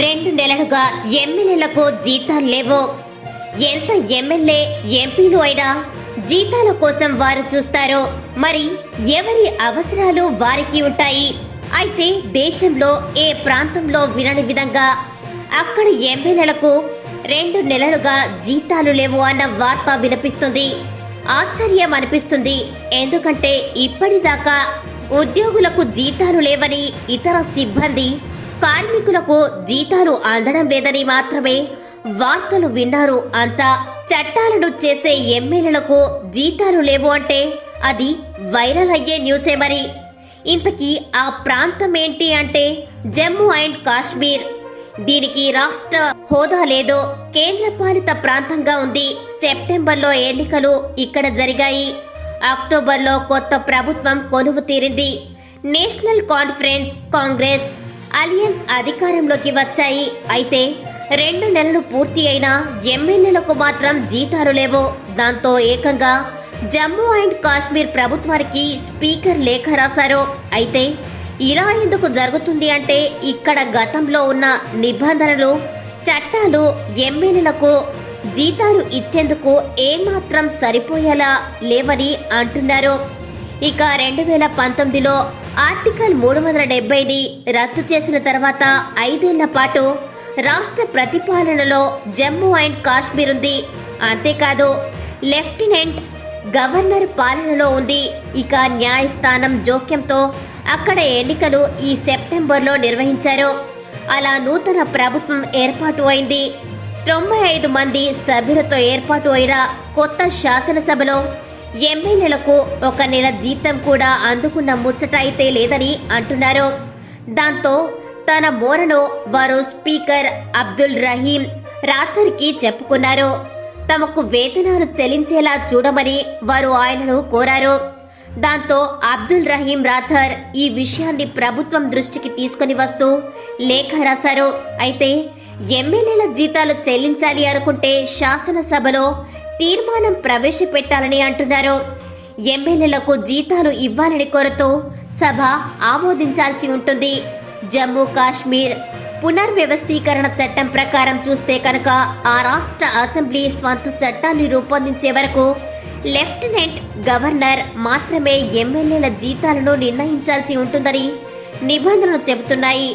రెండు నెలలుగా ఎమ్మెల్యేలకు జీతాలు లేవు. ఎంత ఎమ్మెల్యే ఎంపీలు అయినా జీతాల కోసం వారు చూస్తారు. మరి ఎవరి అవసరాలు వారికి ఉంటాయి? అయితే దేశంలో ఏ ప్రాంతంలో వినని విధంగా అక్కడ ఎమ్మెల్యేలకు రెండు నెలలుగా జీతాలు లేవు అన్న వార్త వినిపిస్తుంది. ఆశ్చర్యం అనిపిస్తుంది. ఎందుకంటే ఇప్పటిదాకా ఉద్యోగులకు జీతాలు లేవని ఇతర సిబ్బంది కార్మికులకు జీతాలు అందడం లేదని మాత్రమే వార్తలు విన్నారు. అంతా చట్టాలను చేసే ఎమ్మెల్యేలకు జీతాలు లేవు అంటే అది వైరల్ అయ్యే న్యూసే మరి. ఇంతకీ ఆ ప్రాంతం ఏంటి అంటే జమ్మూ అండ్ కాశ్మీర్. దీనికి రాష్ట్ర హోదా లేదో కేంద్రపాలిత ప్రాంతంగా ఉంది. సెప్టెంబర్లో ఎన్నికలు ఇక్కడ జరిగాయి. అక్టోబర్లో కొత్త ప్రభుత్వం కొలువు తీరింది. నేషనల్ కాన్ఫరెన్స్ కాంగ్రెస్ అలియన్స్ అధికారంలోకి వచ్చాయి. అయితే రెండు నెలలు పూర్తి అయినా ఎమ్మెల్యేలకు మాత్రం జీతాలు లేవు. దాంతో ఏకంగా జమ్మూ అండ్ కాశ్మీర్ ప్రభుత్వానికి స్పీకర్ లేఖ రాశారు. అయితే ఇలా ఎందుకు జరుగుతుంది అంటే ఇక్కడ గతంలో ఉన్న నిబంధనలు చట్టాలు ఎమ్మెల్యేలకు జీతాలు ఇచ్చేందుకు ఏమాత్రం సరిపోయేలా లేవని అంటున్నారు. ఇక రెండు వేల పంతొమ్మిదిలో ఆర్టికల్ మూడు వందల డెబ్బైని రద్దు చేసిన తర్వాత ఐదేళ్ళ పాటు రాష్ట్ర ప్రతిపాలనలో జమ్మూ అండ్ కాశ్మీర్ ఉంది. అంతేకాదు లెఫ్టినెంట్ గవర్నర్ పాలనలో ఉంది. ఇక న్యాయస్థానం జోక్యంతో అక్కడ ఎన్నికలు ఈ సెప్టెంబర్లో నిర్వహించారు. అలా నూతన ప్రభుత్వం ఏర్పాటు అయింది. తొంభై ఐదు మంది సభ్యులతో ఏర్పాటు అయిన కొత్త శాసనసభలో ఎమ్మెల్యేలకు ఒక నెల జీతం కూడా అందుకున్న ముచ్చట అయితే లేదని అంటున్నారు. దాంతో తన మోరను వారు స్పీకర్ అబ్దుల్ రహీం రాథర్కి చెప్పుకున్నారు. తమకు వేతనాలు చెల్లించేలా చూడమని వారు ఆయనను కోరారు. దాంతో అబ్దుల్ రహీం రాథర్ ఈ విషయాన్ని ప్రభుత్వం దృష్టికి తీసుకుని వస్తూ లేఖ రాశారు. అయితే ఎమ్మెల్యేల జీతాలు చెల్లించాలి అనుకుంటే శాసనసభలో తీర్మానం ప్రవేశపెట్టాలని అంటున్నారు. ఎమ్మెల్యేలకు జీతాలు ఇవ్వాలని కోరుతూ సభ ఆమోదించాల్సి ఉంటుంది. జమ్మూ కాశ్మీర్ పునర్వ్యవస్థీకరణ చట్టం ప్రకారం చూస్తే కనుక ఆ రాష్ట్ర అసెంబ్లీ స్వంత చట్టాన్ని రూపొందించే వరకు లెఫ్టినెంట్ గవర్నర్ మాత్రమే ఎమ్మెల్యేల జీతాలను నిర్ణయించాల్సి ఉంటుందని నిబంధనలు చెబుతున్నాయి.